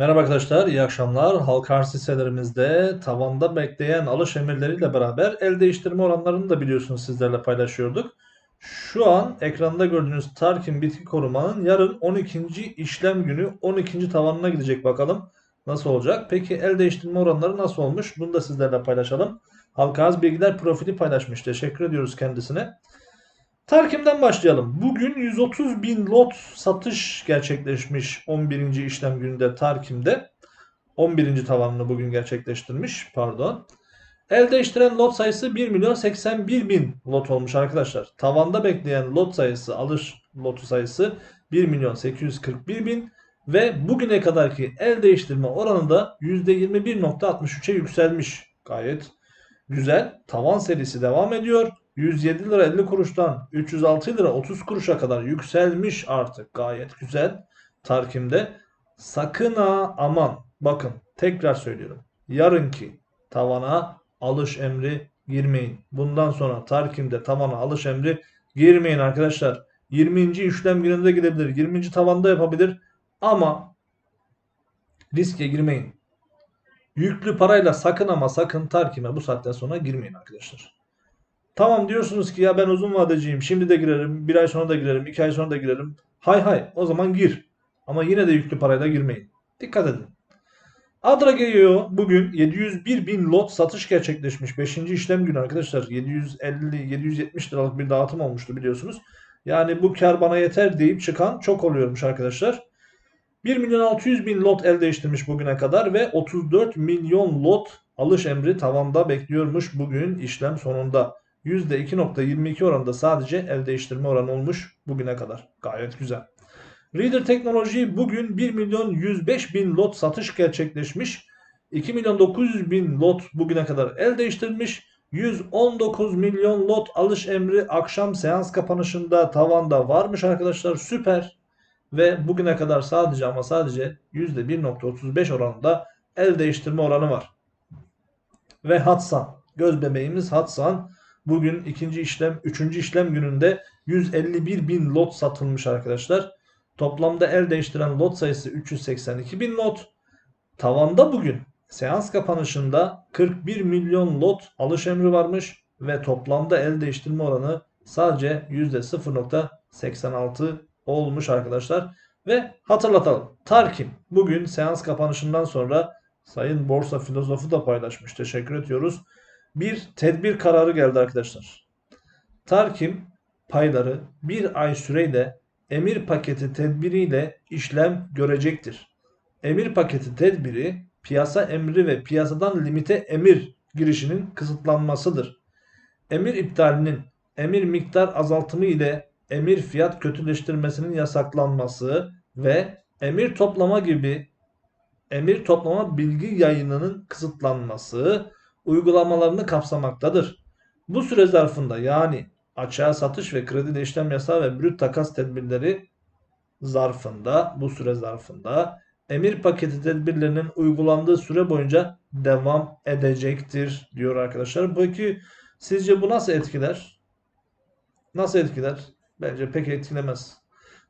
Merhaba arkadaşlar, iyi akşamlar. Halka arz hisselerimizde tavanda bekleyen alış emirleriyle beraber el değiştirme oranlarını da biliyorsunuz sizlerle paylaşıyorduk. Şu an ekranda gördüğünüz Tarkin bitki korumanın yarın 12. işlem günü 12. tavanına gidecek bakalım nasıl olacak. Peki el değiştirme oranları nasıl olmuş? Bunu da sizlerle paylaşalım. Halka arz bilgiler profili paylaşmış. Teşekkür ediyoruz kendisine. Tarkim'den başlayalım. Bugün 130 bin lot satış gerçekleşmiş 11. işlem gününde Tarkim'de. 11. tavanını bugün gerçekleştirmiş. Pardon. El değiştiren lot sayısı 1 milyon 81 bin lot olmuş arkadaşlar. Tavanda bekleyen lot sayısı, alış lotu sayısı 1 milyon 841 bin ve bugüne kadarki el değiştirme oranı da %21.63'e yükselmiş. Gayet güzel. Tavan serisi devam ediyor. 107 lira 50 kuruştan 306 lira 30 kuruşa kadar yükselmiş artık. Gayet güzel. Tarkim'de. Sakın ha aman. Bakın tekrar söylüyorum. Yarınki tavana alış emri girmeyin. Bundan sonra Tarkim'de tavana alış emri girmeyin arkadaşlar. 20. işlem gününde gidebilir. 20. tavanda yapabilir. Ama riske girmeyin. Yüklü parayla sakın ama sakın Tarkim'e bu saatten sonra girmeyin arkadaşlar. Tamam diyorsunuz ki ya ben uzun vadeciyim. Şimdi de girerim. Bir ay sonra da girerim. iki ay sonra da girerim. Hay hay o zaman gir. Ama yine de yüklü parayla girmeyin. Dikkat edin. Adra geliyor. Bugün 701 bin lot satış gerçekleşmiş. 5. işlem günü arkadaşlar. 750-770 liralık bir dağıtım olmuştu biliyorsunuz. Yani bu kar bana yeter deyip çıkan çok oluyormuş arkadaşlar. 1 milyon 600 bin lot el değiştirmiş bugüne kadar ve 34 milyon lot alış emri tavanda bekliyormuş bugün işlem sonunda. %2.22 oranında sadece el değiştirme oranı olmuş bugüne kadar. Gayet güzel. Reader Teknoloji bugün 1 milyon 105 bin lot satış gerçekleşmiş. 2 milyon 900 bin lot bugüne kadar el değiştirilmiş. 119 milyon lot alış emri akşam seans kapanışında tavanda varmış arkadaşlar. Süper. Ve bugüne kadar sadece ama sadece %1.35 oranında el değiştirme oranı var. Ve Hatsan. Göz bebeğimiz Hatsan Bugün ikinci işlem, üçüncü işlem gününde 151 bin lot satılmış arkadaşlar. Toplamda el değiştiren lot sayısı 382 bin lot. Tavanda bugün seans kapanışında 41 milyon lot alış emri varmış ve toplamda el değiştirme oranı sadece %0.86 olmuş arkadaşlar. Ve hatırlatalım. Tarkim bugün seans kapanışından sonra Sayın Borsa Filozofu da paylaşmış. Teşekkür ediyoruz bir tedbir kararı geldi arkadaşlar. Tarkim payları bir ay süreyle emir paketi tedbiriyle işlem görecektir. Emir paketi tedbiri piyasa emri ve piyasadan limite emir girişinin kısıtlanmasıdır. Emir iptalinin emir miktar azaltımı ile emir fiyat kötüleştirmesinin yasaklanması ve emir toplama gibi emir toplama bilgi yayınının kısıtlanması uygulamalarını kapsamaktadır. Bu süre zarfında yani açığa satış ve kredi işlem yasağı ve brüt takas tedbirleri zarfında bu süre zarfında emir paketi tedbirlerinin uygulandığı süre boyunca devam edecektir diyor arkadaşlar. Peki sizce bu nasıl etkiler? Nasıl etkiler? Bence pek etkilemez.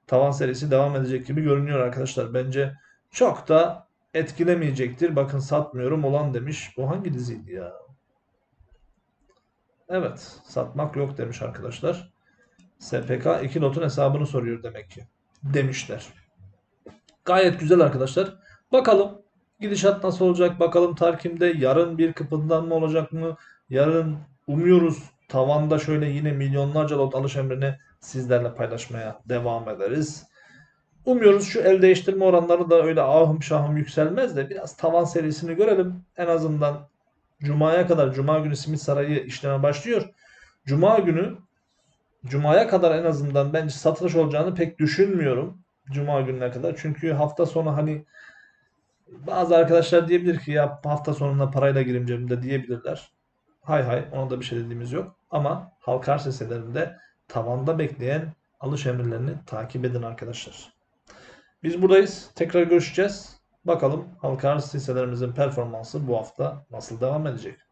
Tavan serisi devam edecek gibi görünüyor arkadaşlar. Bence çok da etkilemeyecektir. Bakın satmıyorum olan demiş. Bu hangi diziydi ya? Evet. Satmak yok demiş arkadaşlar. SPK 2 notun hesabını soruyor demek ki. Demişler. Gayet güzel arkadaşlar. Bakalım gidişat nasıl olacak? Bakalım Tarkim'de yarın bir kıpırdanma olacak mı? Yarın umuyoruz tavanda şöyle yine milyonlarca lot alış emrini sizlerle paylaşmaya devam ederiz. Umuyoruz şu el değiştirme oranları da öyle ahım şahım yükselmez de biraz tavan serisini görelim. En azından Cuma'ya kadar Cuma günü simit sarayı işleme başlıyor. Cuma günü Cuma'ya kadar en azından bence satış olacağını pek düşünmüyorum. Cuma gününe kadar. Çünkü hafta sonu hani bazı arkadaşlar diyebilir ki ya hafta sonunda parayla girim cebimde diyebilirler. Hay hay ona da bir şey dediğimiz yok. Ama halka arz hisselerinde tavanda bekleyen alış emirlerini takip edin arkadaşlar. Biz buradayız. Tekrar görüşeceğiz. Bakalım halka arz hisselerimizin performansı bu hafta nasıl devam edecek?